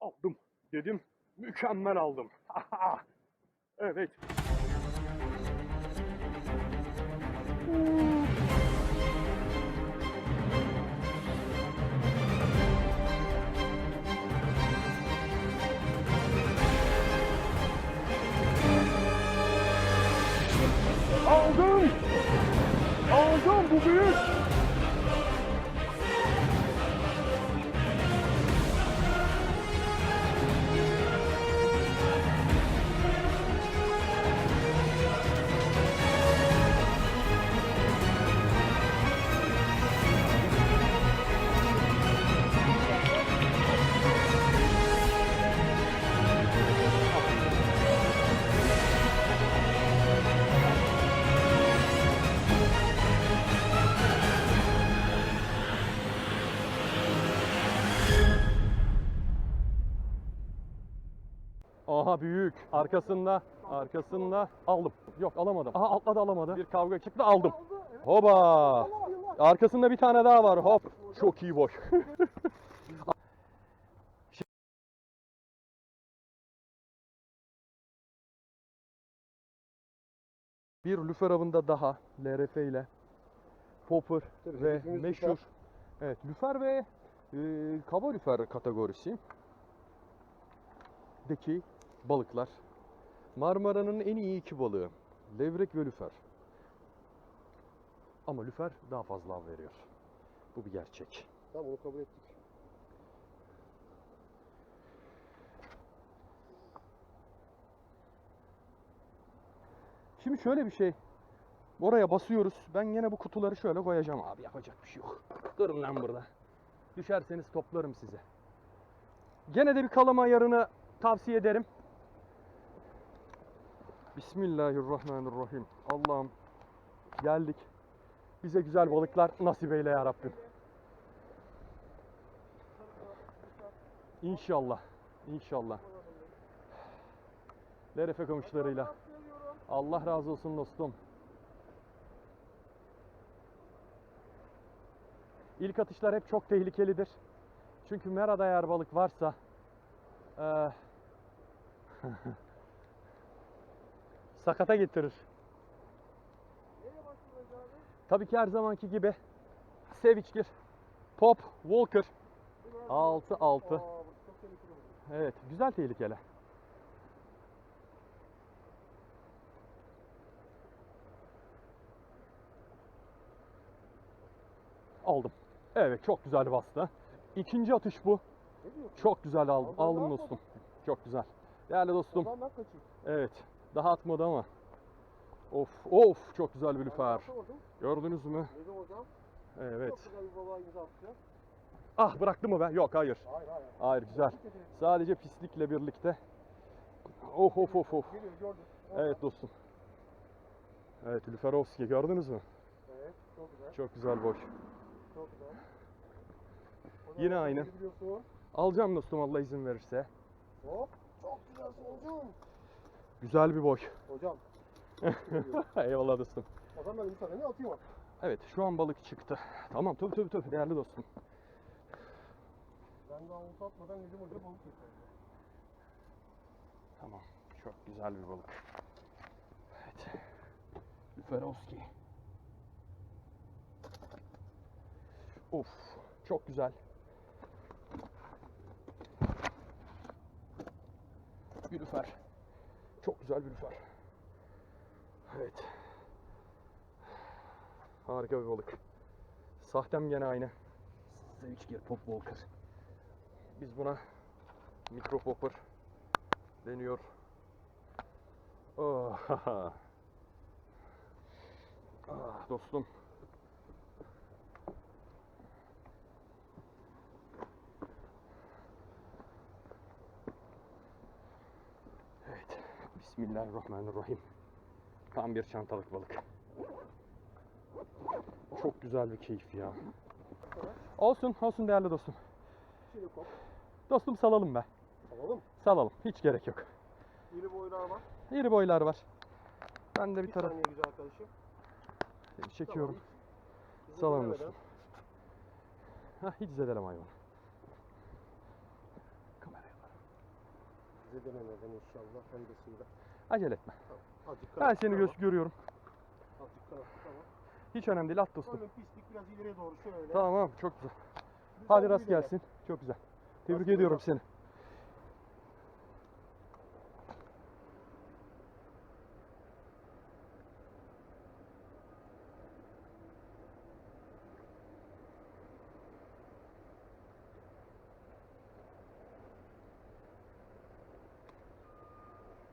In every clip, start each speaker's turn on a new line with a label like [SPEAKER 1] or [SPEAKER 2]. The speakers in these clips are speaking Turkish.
[SPEAKER 1] Aldım dedim. Mükemmel aldım. evet. Aha büyük. Arkasında, arkasında aldım. Yok alamadım. Aha atladı alamadı. Bir kavga çıktı aldım. Hoba. Arkasında bir tane daha var. Hop. Çok iyi boş. bir lüfer avında daha LRF ile popper
[SPEAKER 2] Tabii,
[SPEAKER 1] ve meşhur
[SPEAKER 2] lüfer.
[SPEAKER 1] evet lüfer ve e, kaba lüfer kategorisi deki balıklar. Marmara'nın en iyi iki balığı. Levrek ve lüfer. Ama lüfer daha fazla av veriyor. Bu bir gerçek.
[SPEAKER 2] Tamam onu kabul ettik.
[SPEAKER 1] Şimdi şöyle bir şey. Oraya basıyoruz. Ben yine bu kutuları şöyle koyacağım abi. Yapacak bir şey yok. Durun lan burada. Düşerseniz toplarım size. Gene de bir kalama ayarını tavsiye ederim. Bismillahirrahmanirrahim. Allah'ım geldik. Bize güzel balıklar nasip eyle ya Rabbim. İnşallah. İnşallah. Lerefe kamışlarıyla. Allah razı olsun dostum. İlk atışlar hep çok tehlikelidir. Çünkü merada eğer balık varsa eee, sakata getirir. Tabii ki her zamanki gibi Seviçgir, Pop, Walker 6 6.
[SPEAKER 2] Aa, bu çok tehlikeli bu.
[SPEAKER 1] Evet, güzel tehlikeli. Aldım. Evet, çok güzel bastı. İkinci atış bu. Çok güzel aldım. Aldım dostum. Çok güzel. Değerli dostum. Evet. Daha atmadı ama. Of, of çok güzel bir lüfer. Gördünüz mü? Evet. Ah bıraktı mı be? Yok, hayır.
[SPEAKER 2] Hayır hayır.
[SPEAKER 1] Hayır, güzel. Sadece pislikle birlikte. Of of of of. Evet dostum. Evet Lüferovski gördünüz mü?
[SPEAKER 2] Evet çok güzel.
[SPEAKER 1] Çok güzel boş.
[SPEAKER 2] Çok güzel.
[SPEAKER 1] Yine aynı. Alacağım dostum Allah izin verirse.
[SPEAKER 2] Hop. Çok güzel solcum.
[SPEAKER 1] Güzel bir boş.
[SPEAKER 2] Hocam.
[SPEAKER 1] Eyvallah dostum.
[SPEAKER 2] O zaman ben bir tane atayım artık.
[SPEAKER 1] Evet şu an balık çıktı. Tamam tabii tabii tabii değerli dostum.
[SPEAKER 2] Ben daha olta atmadan Necim Hoca balık çekiyor.
[SPEAKER 1] Tamam çok güzel bir balık. Evet. Lüferovski. Of çok güzel. Bir lüfer. Çok güzel bir lüfer. Evet. Harika bir balık. Sahtem gene aynı. Sevişgir Pop Walker. Biz buna Mikro Popper deniyor. Oh, ah, dostum. Evet. Bismillahirrahmanirrahim. Tam bir çantalık balık. Çok güzel bir keyif ya. Olsun, olsun değerli dostum. Dostum salalım be.
[SPEAKER 2] Alalım.
[SPEAKER 1] Salalım. Hiç gerek yok.
[SPEAKER 2] İri boylar var.
[SPEAKER 1] İri boylar var. Ben de bir
[SPEAKER 2] Bir
[SPEAKER 1] taraf
[SPEAKER 2] saniye güzel arkadaşım.
[SPEAKER 1] çekiyorum.
[SPEAKER 2] Tamam, zedelemeden.
[SPEAKER 1] dostum. Hah, hiç zedelem hayvan. Kameraya ver.
[SPEAKER 2] dememeden inşallah faydasıyla.
[SPEAKER 1] Acele etme.
[SPEAKER 2] Azıcık
[SPEAKER 1] Ben seni
[SPEAKER 2] ama-
[SPEAKER 1] göz görüyorum.
[SPEAKER 2] Azıcık ama.
[SPEAKER 1] Hiç önemli değil at dostum.
[SPEAKER 2] Pislik biraz ileriye doğru şöyle.
[SPEAKER 1] Tamam çok güzel.
[SPEAKER 2] Güzel
[SPEAKER 1] Hadi rast gelsin. Çok güzel. Tebrik
[SPEAKER 2] Rast
[SPEAKER 1] ediyorum seni.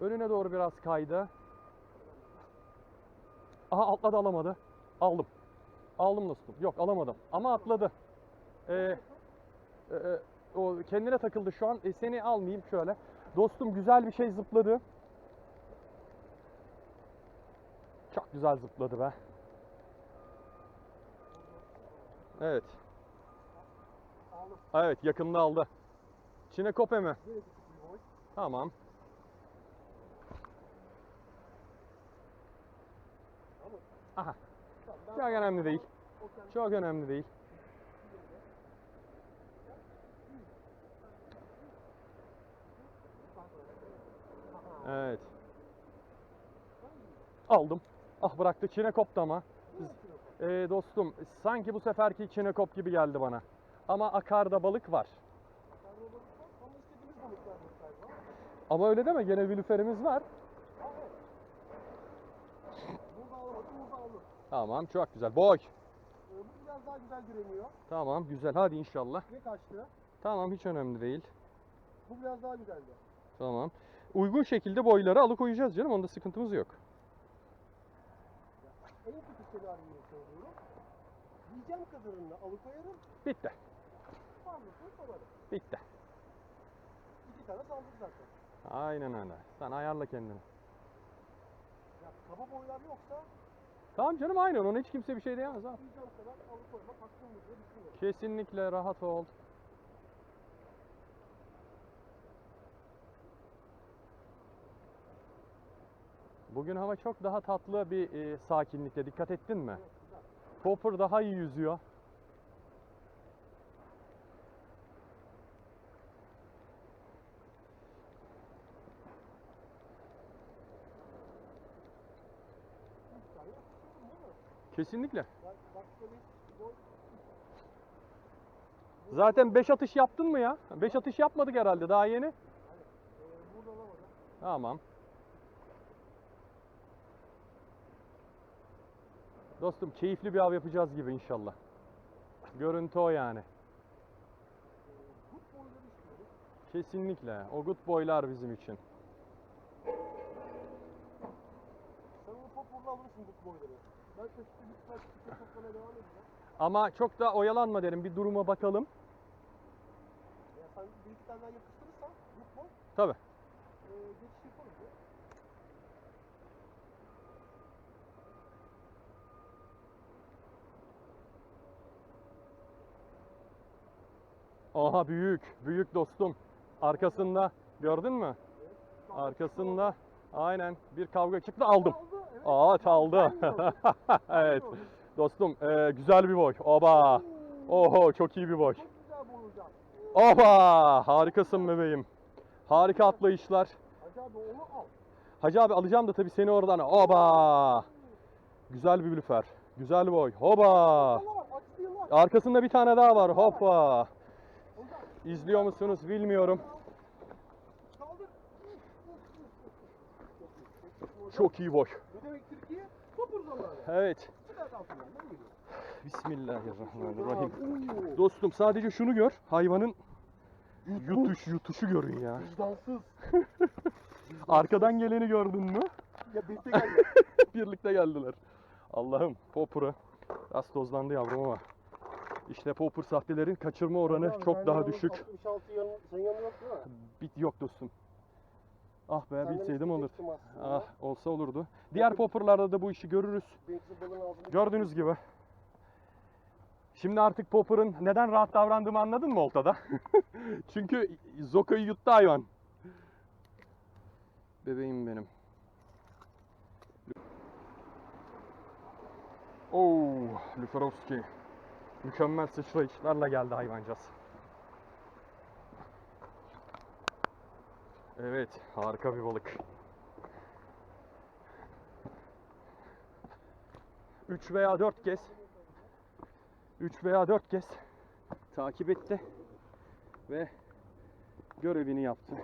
[SPEAKER 1] Önüne doğru biraz kaydı. Aha atladı alamadı. Aldım. Aldım dostum. Yok alamadım. Ama atladı. Ee, e, e, o kendine takıldı şu an. E, seni almayayım şöyle. Dostum güzel bir şey zıpladı. Çok güzel zıpladı be. Evet. Evet yakında aldı. Çine kope mi? Tamam. Aha. Çok önemli değil. Çok önemli değil. Evet. Aldım. Ah bıraktı. Çine koptu ama. Ee, dostum sanki bu seferki çine kop gibi geldi bana. Ama akarda balık var.
[SPEAKER 2] Ama
[SPEAKER 1] öyle deme gene bir lüferimiz var.
[SPEAKER 2] Aa, evet. Burada alamadım, burada aldım.
[SPEAKER 1] Tamam çok güzel. Boy.
[SPEAKER 2] Bu biraz daha güzel direniyor.
[SPEAKER 1] Tamam güzel hadi inşallah.
[SPEAKER 2] Ne kaçtı?
[SPEAKER 1] Tamam hiç önemli değil.
[SPEAKER 2] Bu biraz daha güzeldi.
[SPEAKER 1] Tamam. Uygun şekilde boyları alıkoyacağız canım. Onda sıkıntımız yok.
[SPEAKER 2] En kötü senaryoyu söylüyorum. Yiyeceğim kadarını alıkoyarım.
[SPEAKER 1] Bitti.
[SPEAKER 2] Fazlasını salarım.
[SPEAKER 1] Bitti.
[SPEAKER 2] İki tane saldık zaten.
[SPEAKER 1] Aynen öyle. Sen ayarla kendini.
[SPEAKER 2] Ya kaba boylar yoksa
[SPEAKER 1] Tamam canım aynen ona hiç kimse bir şey diyemez abi.
[SPEAKER 2] düşünüyorum.
[SPEAKER 1] Kesinlikle rahat ol. Bugün hava çok daha tatlı bir e, sakinlikte. Dikkat ettin mi? Popper daha iyi yüzüyor.
[SPEAKER 2] Bir tane yapıştırdım değil mi?
[SPEAKER 1] Kesinlikle. Zaten 5 atış yaptın mı ya? 5 atış yapmadık herhalde daha yeni.
[SPEAKER 2] Alamadım.
[SPEAKER 1] Tamam. Dostum keyifli bir av yapacağız gibi inşallah. Görüntü o yani.
[SPEAKER 2] İstiyoruz.
[SPEAKER 1] Kesinlikle. O good boylar bizim için.
[SPEAKER 2] Sen onu popurla alırsın kut boyları.
[SPEAKER 1] Ama çok da oyalanma derim. Bir duruma bakalım.
[SPEAKER 2] Ya sen tane daha yapıştırırsan boy.
[SPEAKER 1] Tabii.
[SPEAKER 2] Ee, geçiş yaparız ya.
[SPEAKER 1] Aha büyük. Büyük dostum. Arkasında. Gördün mü? Arkasında. Aynen. Bir kavga çıktı aldım.
[SPEAKER 2] Evet.
[SPEAKER 1] Aa çaldı. Evet. Dostum e, güzel bir boy. Oba. Oho çok iyi bir boy. Oba. Harikasın bebeğim. Harika atlayışlar.
[SPEAKER 2] Hacı abi onu al.
[SPEAKER 1] Hacı abi alacağım da tabii seni oradan. Oba. Güzel bir lüfer. Güzel boy. Hoba. Arkasında bir tane daha var. Hoppa. İzliyor musunuz bilmiyorum. Çok iyi boy.
[SPEAKER 2] Bu demek Türkiye popur zamanı.
[SPEAKER 1] Evet. Bismillahirrahmanirrahim. Dostum sadece şunu gör. Hayvanın yutuş yutuşu görün ya.
[SPEAKER 2] Vicdansız.
[SPEAKER 1] Arkadan geleni gördün mü?
[SPEAKER 2] Ya birlikte geldi.
[SPEAKER 1] Birlikte geldiler. Allah'ım popura. Biraz tozlandı yavrum ama. İşte popur sahtelerin kaçırma oranı çok daha düşük.
[SPEAKER 2] 66 yan, senin yanın yok değil mi?
[SPEAKER 1] Bit yok dostum. Ah be
[SPEAKER 2] Senden
[SPEAKER 1] bilseydim olur.
[SPEAKER 2] isteyecektim aslında.
[SPEAKER 1] Ah olsa olurdu. Diğer popurlarda da bu işi görürüz. Gördüğünüz gibi. Şimdi artık Popper'ın neden rahat davrandığımı anladın mı oltada? Çünkü Zoko'yu yuttu hayvan. Bebeğim benim. Oo, Luferovski. Mükemmel sıçrayışlarla geldi hayvancağız. Evet, harika bir balık. 3 veya 4 kez 3 veya 4 kez takip etti ve görevini yaptı.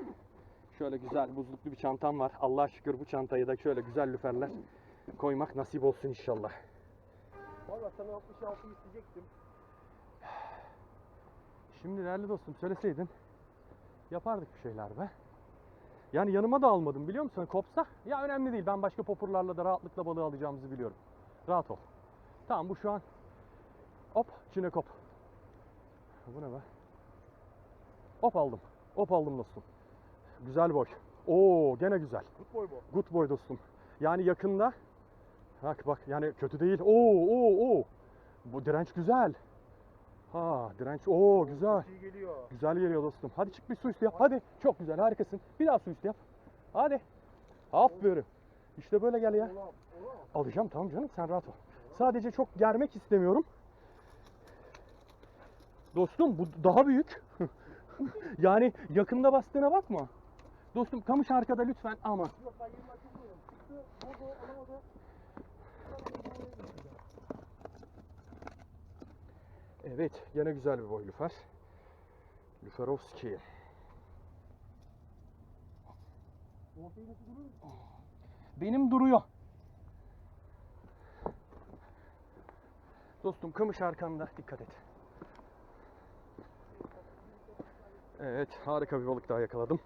[SPEAKER 1] Şöyle güzel buzluklu bir çantam var. Allah'a şükür bu çantayı da şöyle güzel lüferler koymak nasip olsun inşallah.
[SPEAKER 2] Valla sana 66 isteyecektim.
[SPEAKER 1] Şimdi değerli dostum söyleseydin yapardık bir şeyler be. Yani yanıma da almadım biliyor musun? Kopsa ya önemli değil. Ben başka popurlarla da rahatlıkla balığı alacağımızı biliyorum. Rahat ol. Tamam bu şu an hop çinekop. Bu ne be? Hop aldım. Hop aldım dostum. Güzel boy. Oo gene güzel.
[SPEAKER 2] Good boy bu.
[SPEAKER 1] Good boy dostum. Yani yakında bak bak yani kötü değil. Oo oo oo. Bu direnç güzel. Ha direnç. Oo güzel.
[SPEAKER 2] İyi geliyor.
[SPEAKER 1] Güzel geliyor dostum. Hadi çık bir su üstü yap. Hadi. Çok güzel harikasın. Bir daha su üstü yap. Hadi. Aferin. İşte böyle gel ya. Alacağım tamam canım sen rahat ol. Sadece çok germek istemiyorum. Dostum bu daha büyük. yani yakında bastığına bakma. Dostum kamış arkada lütfen ama.
[SPEAKER 2] Yok ben yerim açık koyuyorum. Çıktı, vurdu, alamadı.
[SPEAKER 1] Evet gene güzel bir boy lüfer. Lüferovski. Benim duruyor. Dostum kamış arkanda dikkat et. Evet harika bir balık daha yakaladım.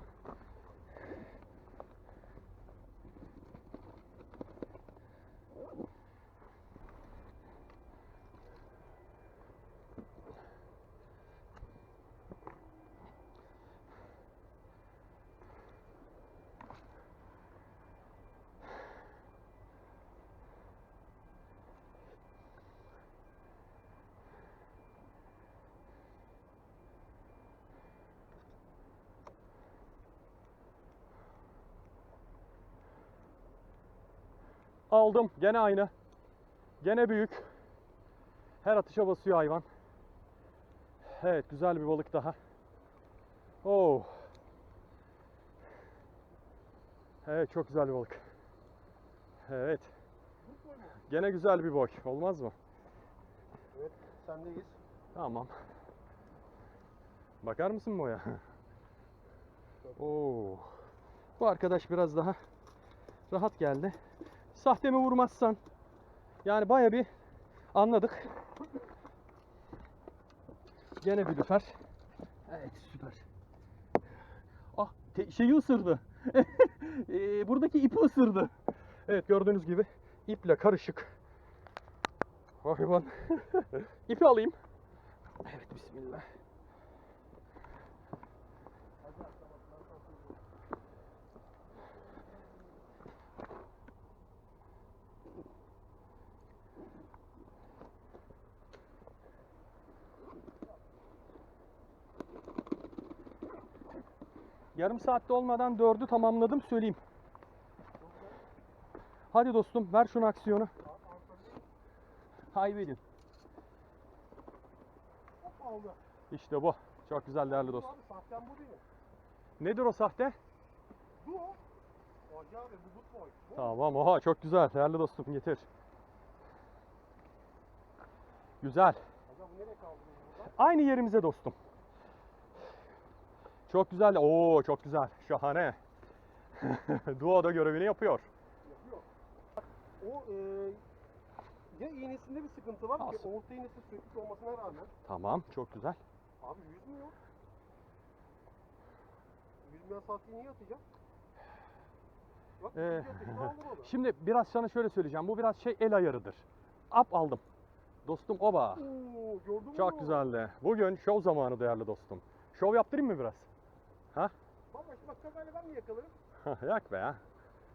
[SPEAKER 1] Aldım gene aynı. Gene büyük. Her atışa basıyor hayvan. Evet güzel bir balık daha. Oo. Evet çok güzel bir balık. Evet. Gene güzel bir boy. Olmaz mı?
[SPEAKER 2] Evet, sendeyiz.
[SPEAKER 1] Tamam. Bakar mısın boya? Oo. Bu arkadaş biraz daha rahat geldi. Sahte mi vurmazsan yani baya bir anladık. Gene bir lüfer. Evet süper. Ah te- şeyi ısırdı. Ee, buradaki ipi ısırdı. Evet gördüğünüz gibi iple karışık. Hayvan. İpi alayım. Evet bismillah. Yarım saatte olmadan dördü tamamladım söyleyeyim. Hadi dostum ver şunu aksiyonu. Hayvedin. İşte bu. Çok güzel değerli dostum.
[SPEAKER 2] Abi sahten bu değil.
[SPEAKER 1] Nedir o sahte?
[SPEAKER 2] Bu abi boy.
[SPEAKER 1] Tamam oha çok güzel değerli dostum getir. Güzel. Aynı yerimize dostum. Çok güzel. Oo çok güzel. Şahane. Duo da görevini yapıyor.
[SPEAKER 2] Yapıyor. O e, ya iğnesinde bir sıkıntı var ki
[SPEAKER 1] Olsun.
[SPEAKER 2] orta iğnesi sökük olmasına rağmen
[SPEAKER 1] Tamam çok güzel.
[SPEAKER 2] abi yüzmüyor. Yüzmeyen saati niye atacağım? Bak
[SPEAKER 1] Ee. Şimdi biraz sana şöyle söyleyeceğim. Bu biraz şey el ayarıdır. Up aldım. Dostum oba.
[SPEAKER 2] Oo, gördün mü?
[SPEAKER 1] Çok güzeldi. Bugün şov zamanı değerli dostum. Şov yaptırayım mı biraz?
[SPEAKER 2] Baba işte bak şakayla ben mi yakalarım?
[SPEAKER 1] Yak be ya.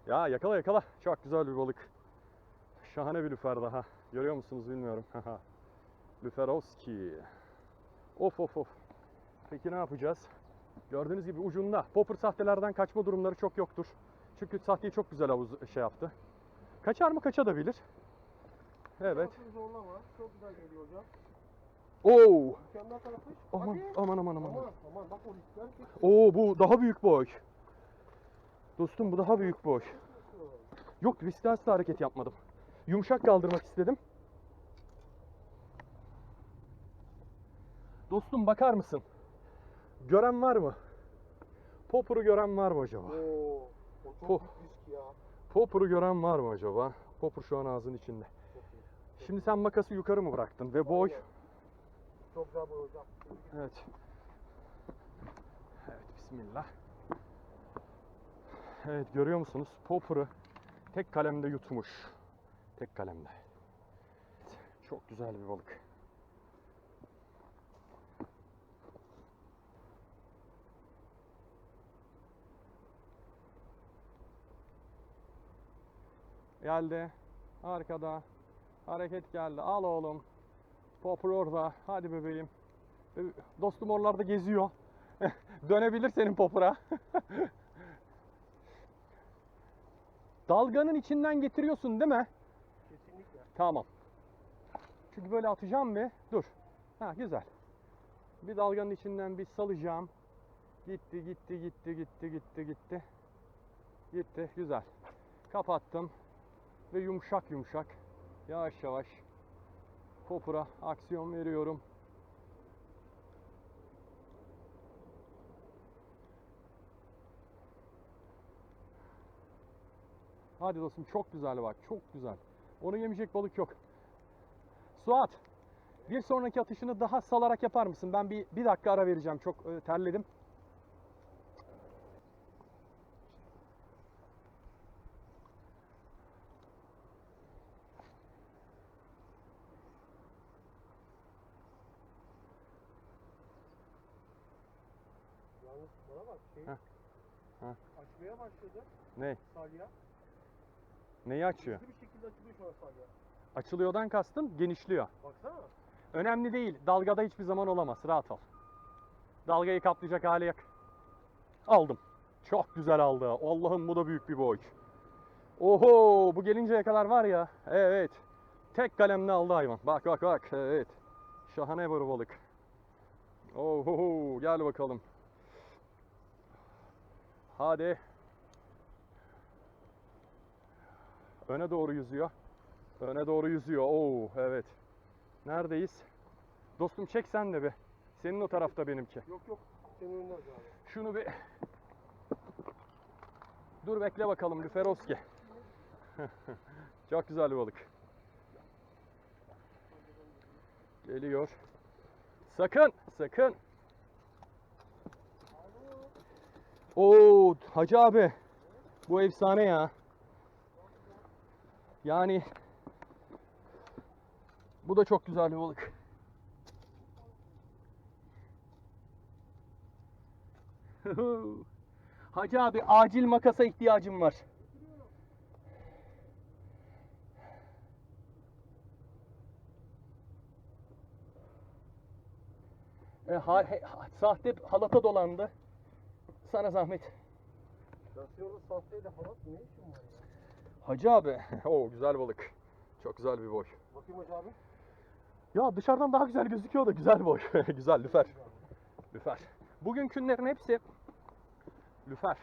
[SPEAKER 1] Ya yakala yakala. Çok güzel bir balık. Şahane bir lüfer daha. Görüyor musunuz bilmiyorum. Lüferovski. Of of of. Peki ne yapacağız? Gördüğünüz gibi ucunda. Popper sahtelerden kaçma durumları çok yoktur. Çünkü sahteyi çok güzel havuz şey yaptı. Kaçar mı kaçabilir. Evet.
[SPEAKER 2] Şansını zorlama. Çok güzel geliyor hocam.
[SPEAKER 1] Oo.
[SPEAKER 2] Tarafı.
[SPEAKER 1] Aman
[SPEAKER 2] Hadi.
[SPEAKER 1] aman aman aman.
[SPEAKER 2] Aman aman bak o riskler.
[SPEAKER 1] Oo bu daha büyük boy. Dostum bu daha büyük boy. Yok riskli hareket yapmadım. Yumuşak kaldırmak istedim. Dostum bakar mısın? Gören var mı? Popur'u gören var mı acaba?
[SPEAKER 2] Oo. O çok risk ya.
[SPEAKER 1] Popur'u gören var mı acaba? Popur şu an ağzın içinde. Şimdi sen makası yukarı mı bıraktın ve boy?
[SPEAKER 2] Aynen. Çok boy hocam.
[SPEAKER 1] Evet. Evet bismillah. Evet görüyor musunuz? Popper'ı tek kalemde yutmuş. Tek kalemde. Çok güzel bir balık. Geldi. Arkada. Hareket geldi. Al oğlum. Popper orada. Hadi bebeğim. Dostum oralarda geziyor. Dönebilir senin popura. Dalganın içinden getiriyorsun değil mi?
[SPEAKER 2] Kesinlikle.
[SPEAKER 1] Tamam. Çünkü böyle atacağım bir. Dur. Ha güzel. Bir dalganın içinden bir salacağım. Gitti gitti gitti gitti gitti gitti. Gitti. Güzel. Kapattım. Ve yumuşak yumuşak. Yavaş yavaş. Popura aksiyon veriyorum. Hadi dostum çok güzel bak çok güzel. Onu yemeyecek balık yok. Suat bir sonraki atışını daha salarak yapar mısın? Ben bir, bir dakika ara vereceğim çok e, terledim.
[SPEAKER 2] Yalnız bana bak şey.
[SPEAKER 1] Heh. Heh.
[SPEAKER 2] Başladı
[SPEAKER 1] Ne?
[SPEAKER 2] salya.
[SPEAKER 1] Neyi açıyor?
[SPEAKER 2] Hızlı bir şekilde açılıyor şu an salya.
[SPEAKER 1] Açılıyordan kastım genişliyor.
[SPEAKER 2] Baksana.
[SPEAKER 1] Önemli değil. Dalgada hiçbir zaman olamaz. Rahat ol. Dalgayı kaplayacak hali yok. Aldım. Çok güzel aldı. Allah'ım bu da büyük bir boy. Oho bu gelinceye kadar var ya. Evet. Tek kalemle aldı hayvan. Bak bak bak. Evet. Şahane bir balık. Oho gel bakalım. Hadi. Öne doğru yüzüyor. Öne doğru yüzüyor. Oo evet. Neredeyiz? Dostum çek sen de bir. Senin o tarafta benimki.
[SPEAKER 2] Yok yok. Senin önünden abi.
[SPEAKER 1] Şunu bir... Dur bekle bakalım Lüferoski. Çok güzel bir balık. Geliyor. Sakın, sakın. Oo, Hacı abi. Bu efsane ya. Yani bu da çok güzel bir balık. Hacı abi acil makasa ihtiyacım var. E, ha- he- sahte halata dolandı. Sana zahmet.
[SPEAKER 2] Sahteydi halat ne işin var?
[SPEAKER 1] Hacı abi. Oo güzel balık. Çok güzel bir boy.
[SPEAKER 2] Bakayım hocam abi.
[SPEAKER 1] Ya dışarıdan daha güzel gözüküyor da güzel boy. güzel lüfer. Lüfer. Bugünkünlerin hepsi lüfer.